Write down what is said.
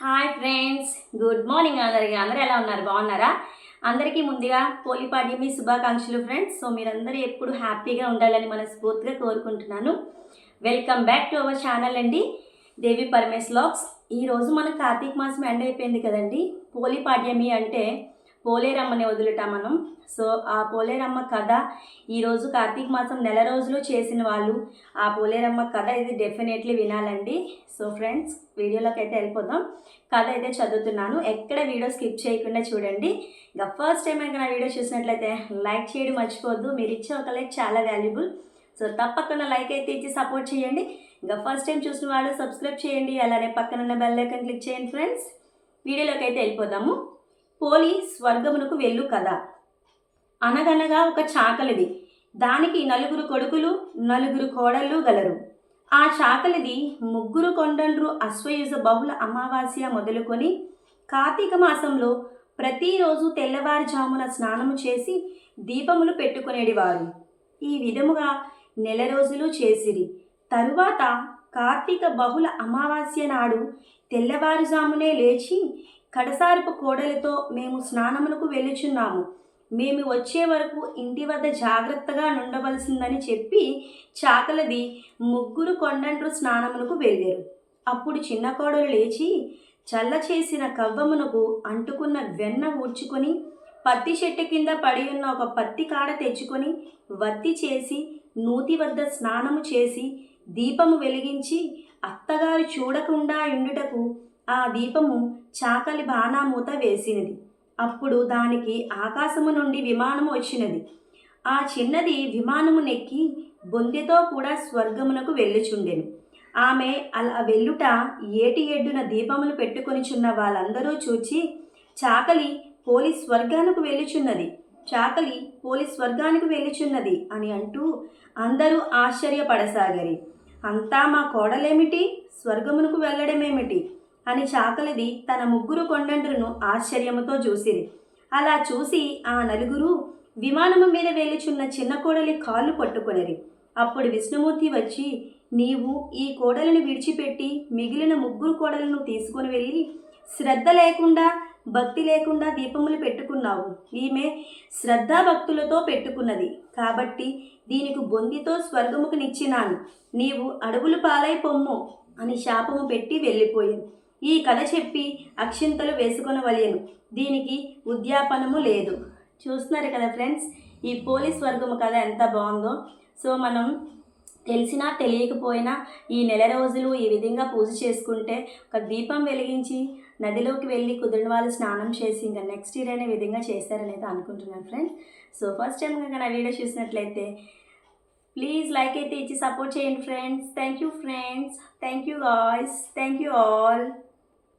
Hi friends good morning అందరికీ. అందరూ ఎలా ఉన్నారు? బాగున్నారా? అందరికీ ముందుగా పోలిపాడ్యమి శుభాకాంక్షలు ఫ్రెండ్స్ సో మీరందరూ ఎప్పుడు హ్యాపీగా ఉండాలని మనస్ఫూర్తిగా కోరుకుంటున్నాను. Welcome back to our channel అండి. దేవి పరమేశ్ లాక్స్ ఈరోజు మన కార్తీక మాసం ఎండ్ అయిపోయింది కదండి. పోలిపాడ్యమి అంటే పోలేరమ్మని వదులుట మనం. సో ఆ పోలేరమ్మ కథ ఈరోజు కార్తీక మాసం నెల రోజులు చేసిన వాళ్ళు ఆ పోలేరమ్మ కథ ఇది డెఫినెట్లీ వినాలండి. సో ఫ్రెండ్స్ వీడియోలోకి అయితే వెళ్ళిపోదాం. కథ అయితే చదువుతున్నాను. ఎక్కడ వీడియో స్కిప్ చేయకుండా చూడండి. ఇంకా ఫస్ట్ టైం కనుక నా వీడియో చూసినట్లయితే లైక్ చేయడం మర్చిపోద్దు మీరు ఇచ్చే ఒక లైక్ చాలా వాల్యుబుల్ సో తప్పకుండా లైక్ అయితే ఇచ్చి సపోర్ట్ చేయండి. ఇంకా ఫస్ట్ టైం చూసిన వాళ్ళు సబ్స్క్రైబ్ చేయండి. అలానే పక్కన ఉన్న బెల్ ఐకన్ క్లిక్ చేయండి ఫ్రెండ్స్ వీడియోలోకి అయితే వెళ్ళిపోదాము. పోలి స్వర్గమునకు వెళ్ళు కదా. అనగనగా ఒక చాకలిది. దానికి నలుగురు కొడుకులు నలుగురు కోడళ్ళు గలరు. ఆ చాకలిది ముగ్గురు కొండండ్రు అశ్వయుజ బహుళ అమావాస్య మొదలుకొని కార్తీక మాసంలో ప్రతిరోజు తెల్లవారుజామున స్నానము చేసి దీపములు పెట్టుకునేటివారు ఈ విధముగా నెల రోజులు చేసిరి. తరువాత కార్తీక బహుళ అమావాస్య నాడు తెల్లవారుజామునే లేచి కడసారపు కోడలితో మేము స్నానమునకు వెళ్ళుచున్నాము. మేము వచ్చే వరకు ఇంటి వద్ద జాగ్రత్తగా నుండవలసిందని చెప్పి చాకలది ముగ్గురు కొండండ్రు స్నానమునకు వెళ్ళారు. అప్పుడు చిన్న కోడలు లేచి చల్ల చేసిన కవ్వమునకు అంటుకున్న వెన్న ఊడ్చుకొని పత్తి చెట్టు కింద పడి ఉన్న ఒక పత్తి కాడ తెచ్చుకొని వత్తి చేసి నూతి వద్ద స్నానము చేసి దీపము వెలిగించి అత్తగారు చూడకుండా ఉండుటకు ఆ దీపము చాకలి బాణామూత వేసినది. అప్పుడు దానికి ఆకాశము నుండి విమానము వచ్చినది. ఆ చిన్నది విమానము నెక్కి బొందెతో కూడా స్వర్గమునకు వెళ్ళుచుండెను. ఆమె అలా వెళ్ళుట ఏటి ఎడ్డున దీపములు పెట్టుకొనిచున్న వాళ్ళందరూ చూచి చాకలి పోలి స్వర్గానికి వెళ్ళుచున్నది. చాకలి పోలి స్వర్గానికి వెళ్ళుచున్నది అని అంటూ అందరూ ఆశ్చర్యపడసాగరి. అంతా మా కోడలేమిటి? స్వర్గమునకు వెళ్ళడమేమిటి? అని చాకలిది తన ముగ్గురు కొండండ్రును ఆశ్చర్యముతో చూసిరి. అలా చూసి ఆ నలుగురు విమానము మీద వెళ్ళుచున్న చిన్న కోడలి కాళ్ళు పట్టుకొనిరి. అప్పుడు విష్ణుమూర్తి వచ్చి నీవు ఈ కోడలను విడిచిపెట్టి మిగిలిన ముగ్గురు కోడలను తీసుకొని వెళ్ళి శ్రద్ధ లేకుండా భక్తి లేకుండా దీపములు పెట్టుకున్నావు. ఈమె శ్రద్ధాభక్తులతో పెట్టుకున్నది. కాబట్టి దీనికి బొందితో స్వర్గముకు నిచ్చినాను. నీవు అడవులు పాలై పొమ్ము అని శాపము పెట్టి వెళ్ళిపోయింది. ఈ కథ చెప్పి అక్షింతలు వేసుకొని వలయను దీనికి ఉద్యాపనము లేదు. చూస్తున్నారు కదా ఫ్రెండ్స్ ఈ పోలీస్ వర్గము కథ ఎంత బాగుందో. సో మనం తెలిసినా తెలియకపోయినా ఈ నెల రోజులు ఈ విధంగా పూజ చేసుకుంటే ఒక దీపం వెలిగించి నదిలోకి వెళ్ళి కుదిరిన వాళ్ళు స్నానం చేసి ఇంకా నెక్స్ట్ ఇయర్ అనే విధంగా చేస్తారని అయితే అనుకుంటున్నాను ఫ్రెండ్స్. సో ఫస్ట్ టైం కనుక నా వీడియో చూసినట్లయితే ప్లీజ్ లైక్ అయితే ఇచ్చి సపోర్ట్ చేయండి friends. Thank you friends thank you guys thank you all